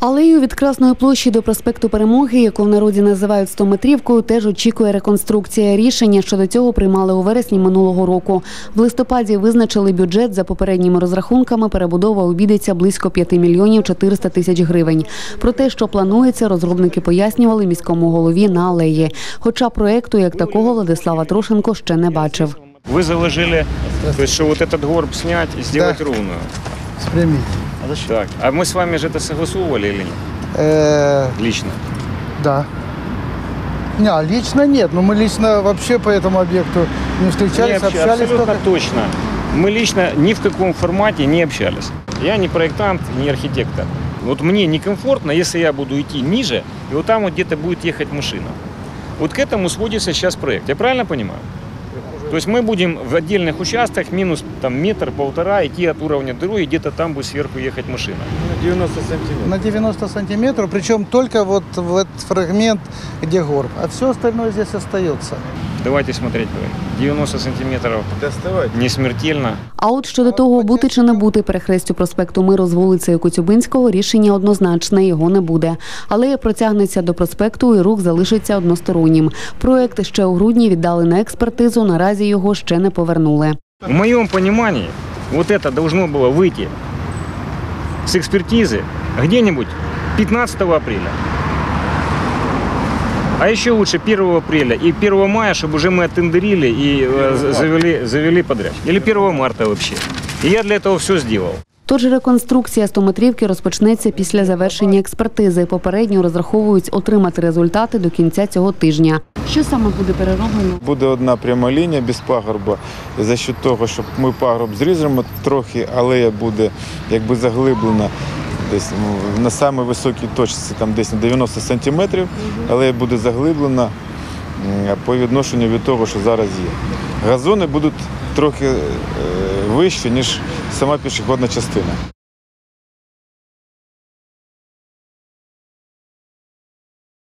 Алею від Красної площі до проспекту Перемоги, яку в народі називають стометрівкою, теж очікує реконструкція. Рішення щодо цього приймали у вересні минулого року. В листопаді визначили бюджет за попередніми розрахунками. Перебудова обійдеться близько 5 мільйонів 400 тисяч гривень. Про те, що планується, розробники пояснювали міському голові на алеї. Хоча проекту як такого Владислава Трошенко ще не бачив. Вы заложили, то есть, что вот этот горб снять и сделать Да. Ровную. Спрямить. Так. А мы с вами же это согласовывали или нет? Э, Лично. да. Не, а лично нет. Но мы лично вообще по этому объекту не встречались, Не общ- общались Абсолютно только... точно. Мы лично ни в каком формате не общались. Я не проектант, не архитектор. Вот мне некомфортно, если я буду идти ниже, и вот там вот где-то будет ехать машина. Вот к этому сводится сейчас проект. Я правильно понимаю? То есть мы будем в отдельных участках минус там метр-полтора идти от уровня дороги, где-то там будет сверху ехать машина. 90 сантиметров. На 90 сантиметров, причем только вот в этот фрагмент, где горб. А все остальное здесь остается. Давайте смотреть. говорю. 90 сантиметров не смертельно. А от щодо того, бути чи не бути перехрестю проспекту Миру з вулицею Коцюбинського, рішення однозначне, його не буде. Алея протягнеться до проспекту і рух залишиться одностороннім. Проект ще у грудні віддали на експертизу, наразі його ще не повернули. В моем понимании, вот это должно было выйти с экспертизы где-нибудь 15 апреля. А еще лучше 1 апреля и 1 мая, чтобы уже мы оттендерили и э, за- завели, завели подрядчик. Или 1 марта вообще. И я для этого все сделал. Тож реконструкція стометрівки розпочнеться після завершення експертизи. Попередньо розраховують отримати результати до кінця цього тижня. Що саме буде перероблено? Буде одна пряма лінія без пагорба. І за счет того, що ми пагорб зріжемо трохи, алея буде якби заглиблена десь ну, на самій високій точці, там десь на 90 сантиметрів, але буде заглиблена по відношенню від того, що зараз є. Газони будуть трохи е, вищі, ніж сама пішохідна частина.